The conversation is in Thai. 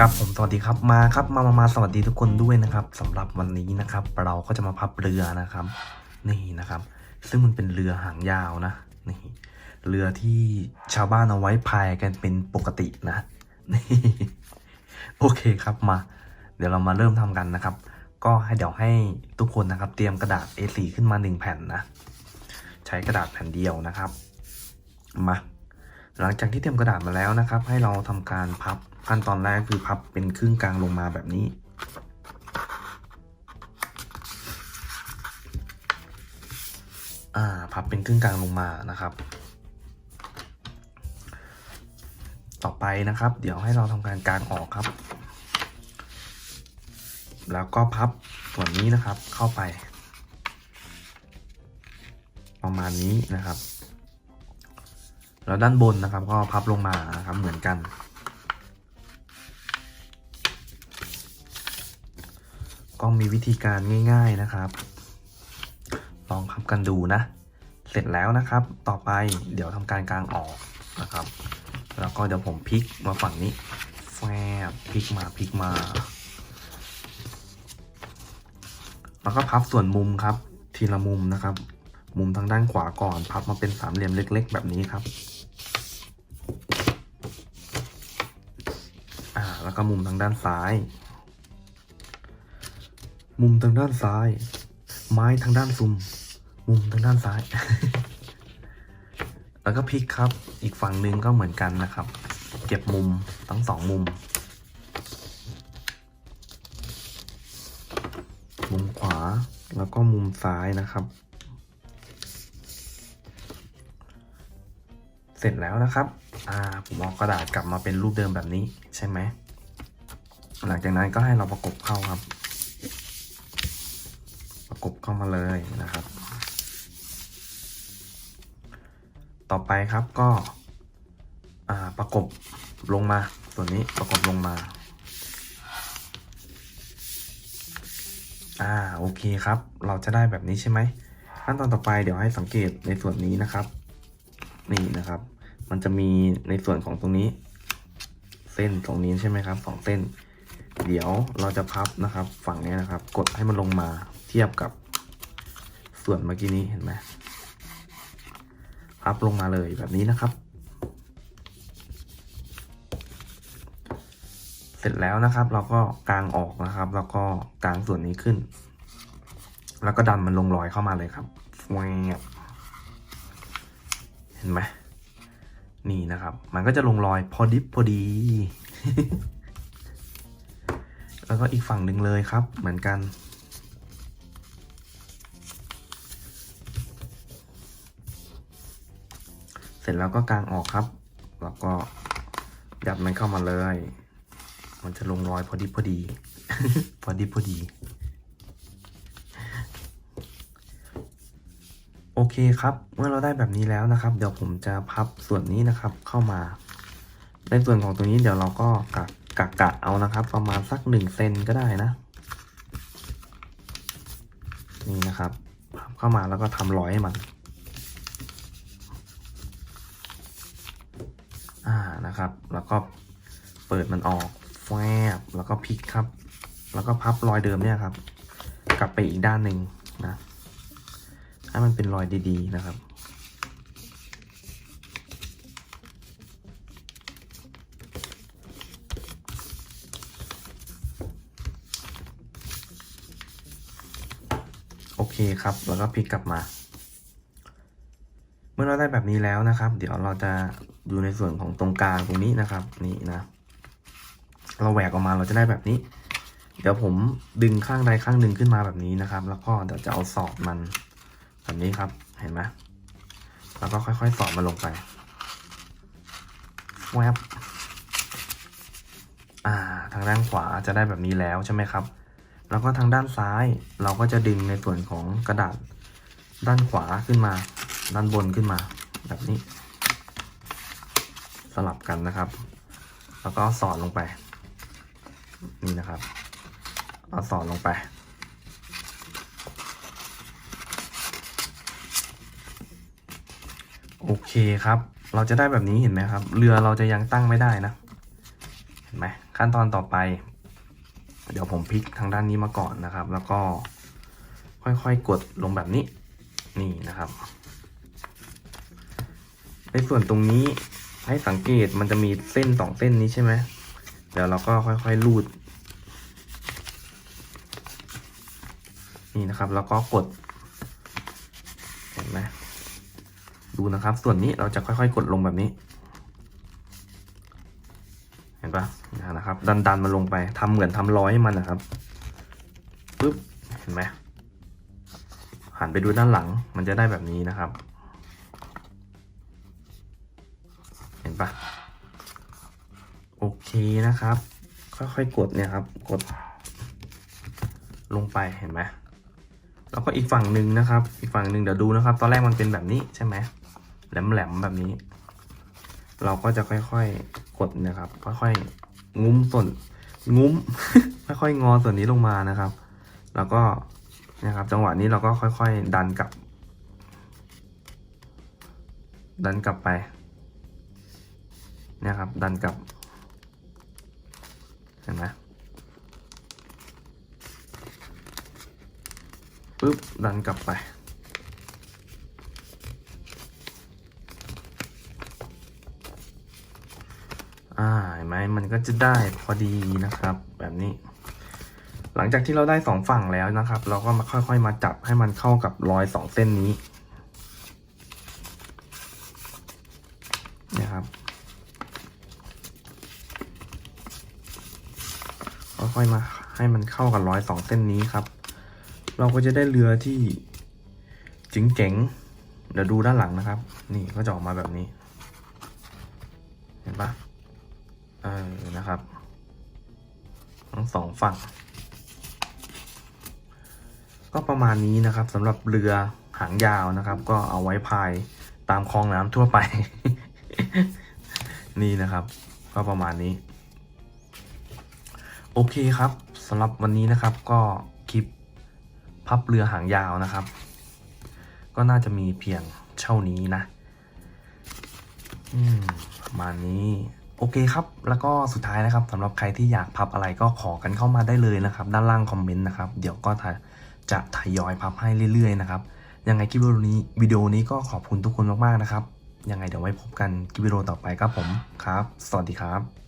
ครับผมสวัสดีครับมาครับมามามาสวัสดีทุกคนด้วยนะครับสำหรับวันนี้นะครับ เราก็จะมาพับเรือนะครับ นี่นะครับ ซึ่งมันเป็นเรือหางยาวนะนี่เรือที่ชาวบ้านเอาไว้พายกันเป็นปกตินะนี่โอเคครับมา เดี๋ยวเรามาเริ่มทำกันนะครับ ก็ให้เดี๋ยวให้ทุกคนนะครับ เตรียมกระดาษ A4 ขึ้นมาหนึ่งแผ่นนะใช้กระดาษแผ่นเดียวนะครับมาหลังจากที่เตรียมกระดาษมาแล้วนะครับ ให้เราทำการพับ ขั้นตอนแรกคือพับเป็นครึ่งกลางลงมาแบบนี้ อ่า พับเป็นครึ่งกลางลงมานะครับ ต่อไปนะครับ เดี๋ยวให้เราทำการกางออกครับ แล้วก็พับส่วนนี้นะครับเข้าไป ประมาณนี้นะครับ แล้วด้านบนนะครับ ก็พับลงมานะครับเหมือนกัน ก็มีวิธีการง่าย ๆนะครับ ลองพับกันดูนะ เสร็จแล้วนะครับ ต่อไปเดี๋ยวทำการกางออกนะครับ แล้วก็เดี๋ยวผมพลิกมาฝั่งนี้แฟบพลิกมาพลิกมา แล้วก็พับส่วนมุมครับ ทีละมุมนะครับ มุมทางด้านขวาก่อน พับมาเป็นสามเหลี่ยมเล็ก ๆ แบบนี้ครับอ่าแล้วก็มุมทางด้านซ้าย มุมทางด้านซ้าย ไม้ทางด้านซุม มุมทางด้านซ้าย แล้วก็พลิกครับ อีกฝั่งหนึ่งก็เหมือนกันนะครับ เก็บมุมทั้งสองมุม มุมขวาแล้วก็มุมซ้ายนะครับ เสร็จแล้วนะครับอ่าผมเอากระดาษกลับมาเป็นรูปเดิมแบบนี้ใช่ไหมหลังจากนั้นก็ให้เราประกบเข้าครับ กบเข้ามาเลยนะครับ ต่อไปครับก็ประกบลงมาส่วนนี้ประกบลงมาอ่าโอเคครับ เราจะได้แบบนี้ใช่ไหมขั้นตอนต่อไปเดี๋ยวให้สังเกตในส่วนนี้นะครับ นี่นะครับ มันจะมีในส่วนของตรงนี้ เส้นตรงนี้ใช่ไหมครับสองเส้น เดี๋ยวเราจะพับนะครับ ฝั่งนี้นะครับ กดให้มันลงมาเทียบกับส่วนเมื่อกี้นี้เห็นไหมพับลงมาเลยแบบนี้นะครับ เสร็จแล้วนะครับ เราก็กางออกนะครับ แล้วก็กางส่วนนี้ขึ้น แล้วก็ดันมันลงรอยเข้ามาเลยครับแวบเห็นไหมนี่นะครับ มันก็จะลงรอยพอดิบพอดี แล้วก็อีกฝั่งหนึ่งเลยครับ เหมือนกัน เสร็จแล้วก็กางออกครับ แล้วก็ยัดมันเข้ามาเลย มันจะลงรอยพอดีพอดี พอดีพอดี โอเคครับ เมื่อเราได้แบบนี้แล้วนะครับ เดี๋ยวผมจะพับส่วนนี้นะครับเข้ามา ในส่วนของตัวนี้เดี๋ยวเราก็กะ กะกะเอานะครับ ประมาณสักหนึ่งเซนก็ได้นะ นี่นะครับพับเข้ามาแล้วก็ทำรอยให้มันอ่านะครับ แล้วก็เปิดมันออกแฟบแล้วก็พลิกครับ แล้วก็พับรอยเดิมเนี่ยครับ กลับไปอีกด้านหนึ่งนะให้มันเป็นรอยดีๆนะครับ เคครับ แล้วก็พลิกกลับมา เมื่อเราได้แบบนี้แล้วนะครับ เดี๋ยวเราจะดูในส่วนของตรงกลางตรงนี้นะครับ นี่นะ เราแหวกออกมาเราจะได้แบบนี้ เดี๋ยวผมดึงข้างใดข้างหนึ่งขึ้นมาแบบนี้นะครับ แล้วก็เดี๋ยวจะเอาสอดมันแบบนี้ครับ เห็นไหมแล้วก็ค่อยๆสอดมันลงไปแวบอ่า ทางด้านขวาจะได้แบบนี้แล้วใช่ไหมครับ แล้วก็ทางด้านซ้าย เราก็จะดึงในส่วนของกระดาษด้านขวาขึ้นมา ด้านบนขึ้นมา แบบนี้ สลับกันนะครับ แล้วก็สอดลงไป นี่นะครับ เอาสอดลงไป โอเคครับ เราจะได้แบบนี้เห็นไหมครับ เรือเราจะยังตั้งไม่ได้นะ เห็นไหมขั้นตอนต่อไป เดี๋ยวผมพลิกทางด้านนี้มาก่อนนะครับ แล้วก็ค่อยๆกดลงแบบนี้ นี่นะครับ ในส่วนตรงนี้ให้สังเกตมันจะมีเส้นสองเส้นนี้ใช่ไหมเดี๋ยวเราก็ค่อยๆลูด นี่นะครับ แล้วก็กด เห็นไหมดูนะครับ ส่วนนี้เราจะค่อยๆ กดลงแบบนี้ ปะนะครับ ดันดันมันลงไปทำเหมือนทำร้อยให้มันนะครับปึ๊บเห็นไหมหันไปดูด้านหลังมันจะได้แบบนี้นะครับ เห็นปะโอเคนะครับ ค่อยๆกดเนี่ยครับ กด ลงไปเห็นไหมแล้วก็อีกฝั่งหนึ่งนะครับ อีกฝั่งหนึ่งเดี๋ยวดูนะครับ ตอนแรกมันเป็นแบบนี้ใช่ไหมแหลมๆแบบนี้ เราก็จะค่อยๆกดนะครับ ค่อยๆงุ้มส่วนงุ้ม ค่อยๆงอส่วนนี้ลงมานะครับ แล้วก็นะครับ จังหวะนี้เราก็ค่อย ๆ ดันกลับ ดันกลับไปนี่ยครับ ดันกลับเห็นไหมปึ๊บดันกลับไป อ่าเห็นไหมมันก็จะได้พอดีนะครับ แบบนี้ หลังจากที่เราได้สองฝั่งแล้วนะครับ เราก็มาค่อยๆมาจับให้มันเข้ากับรอยสองเส้นนี้นะครับค่อยๆมาให้มันเข้ากับรอยสองเส้นนี้ครับ เราก็จะได้เรือที่เจ๋งๆเดี๋ยวดูด้านหลังนะครับ นี่ก็จะออกมาแบบนี้ เห็นปะ เออนะครับ ทั้งสองฝั่ง ก็ประมาณนี้นะครับสำหรับเรือหางยาวนะครับ ก็เอาไว้พายตามคลองน้ำทั่วไป นี่นะครับ ก็ประมาณนี้ โอเคครับสำหรับวันนี้นะครับก็คลิปพับเรือหางยาวนะครับ ก็น่าจะมีเพียงเท่านี้นะ อืม ประมาณนี้ โอเคครับ แล้วก็สุดท้ายนะครับสำหรับใครที่อยากพับอะไรก็ขอกันเข้ามาได้เลยนะครับ ด้านล่างคอมเมนต์นะครับ เดี๋ยวก็จะจะทยอยพับให้เรื่อยๆนะครับ ยังไงคลิปวิดีโอนี้วิดีโอนี้ก็ขอบคุณทุกคนมากๆนะครับ ยังไงเดี๋ยวไว้พบกันคลิปวิดีโอต่อไปครับผมครับ สวัสดีครับ